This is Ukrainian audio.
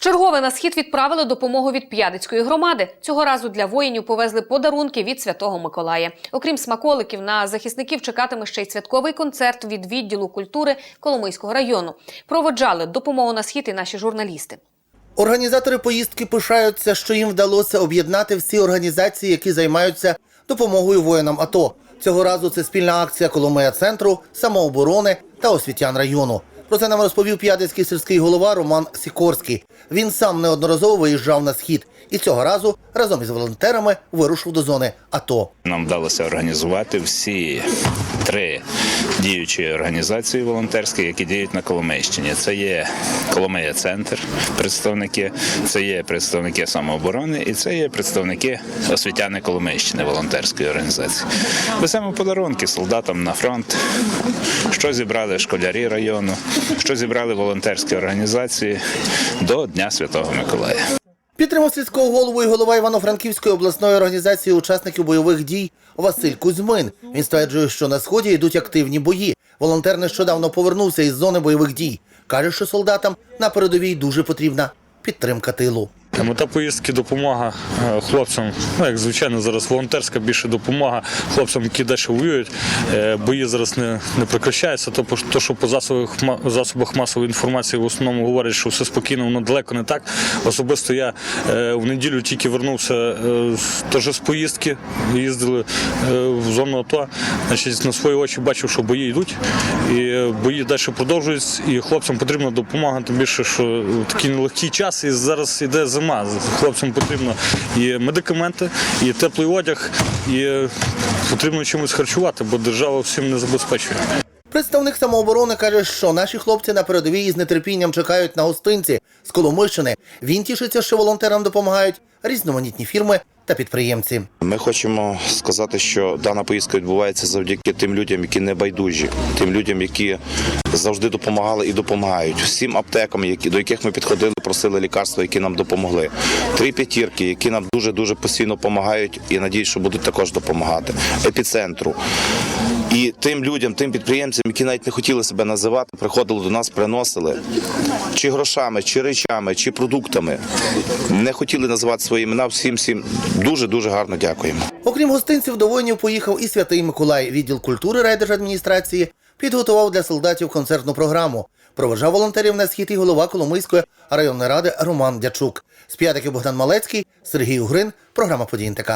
Вчергове на схід відправили допомогу від П'ядицької громади. Цього разу для воїнів повезли подарунки від Святого Миколая. Окрім смаколиків, на захисників чекатиме ще й святковий концерт від відділу культури Коломийського району. Проводжали допомогу на схід і наші журналісти. Організатори поїздки пишаються, що їм вдалося об'єднати всі організації, які займаються допомогою воїнам АТО. Цього разу це спільна акція Коломия центру, самооборони та освітян району. Про це нам розповів п'ядицький сільський голова Роман Сікорський. Він сам неодноразово виїжджав на схід і цього разу разом із волонтерами вирушив до зони АТО. Нам вдалося організувати всі три діючі організації волонтерські, які діють на Коломийщині. Це є Коломия Центр, представники, це є представники самооборони і це є представники освітяни Коломийщини волонтерської організації. Веземо подарунки солдатам на фронт, що зібрали школярі району, що зібрали волонтерські організації до Дня Святого Миколая. Підтримав сільського голову і голова Івано-Франківської обласної організації учасників бойових дій Василь Кузьмин. Він стверджує, що на сході йдуть активні бої. Волонтер нещодавно повернувся із зони бойових дій. каже, що солдатам на передовій дуже потрібна підтримка тилу. Мета поїздки допомога е, хлопцям. Ну як звичайно, зараз волонтерська більше допомога хлопцям, які далі воюють. Е, Бої зараз не, не прекращаються. То, то, що по засобах засобах масової інформації в основному говорять, що все спокійно, воно далеко не так. Особисто я е, в неділю тільки вернувся теж з поїздки. Їздили в зону АТО. Значить, на свої очі бачив, що бої йдуть, і бої далі продовжуються. І хлопцям потрібна допомога, тим більше, що такий нелегкий час, і зараз іде зима. Хлопцям потрібно і медикаменти, і теплий одяг, і потрібно чимось харчувати, бо держава всім не забезпечує. Представник самооборони каже, що наші хлопці на передовій із нетерпінням чекають на гостинці з Коломийщини. Він тішиться, що волонтерам допомагають різноманітні фірми та підприємці. Ми хочемо сказати, що дана поїздка відбувається завдяки тим людям, які не байдужі, тим людям, які завжди допомагали і допомагають. Всім аптекам, які до яких ми підходили, просили лікарства, які нам допомогли. Три п'ятірки, які нам дуже дуже постійно допомагають, і надіюсь, що будуть також допомагати. Епіцентру. І тим людям, тим підприємцям, які навіть не хотіли себе називати, приходили до нас, приносили чи грошами, чи речами, чи продуктами. Не хотіли називати свої імена. Всім всім дуже дуже гарно дякуємо. Окрім гостинців, до воїнів поїхав і святий Миколай. Відділ культури райдержадміністрації підготував для солдатів концертну програму. Проважав волонтерів на схід і голова Коломийської районної ради Роман Дячук. З п'ятики Богдан Малецький, Сергій Угрин. Програма «Подій НТК».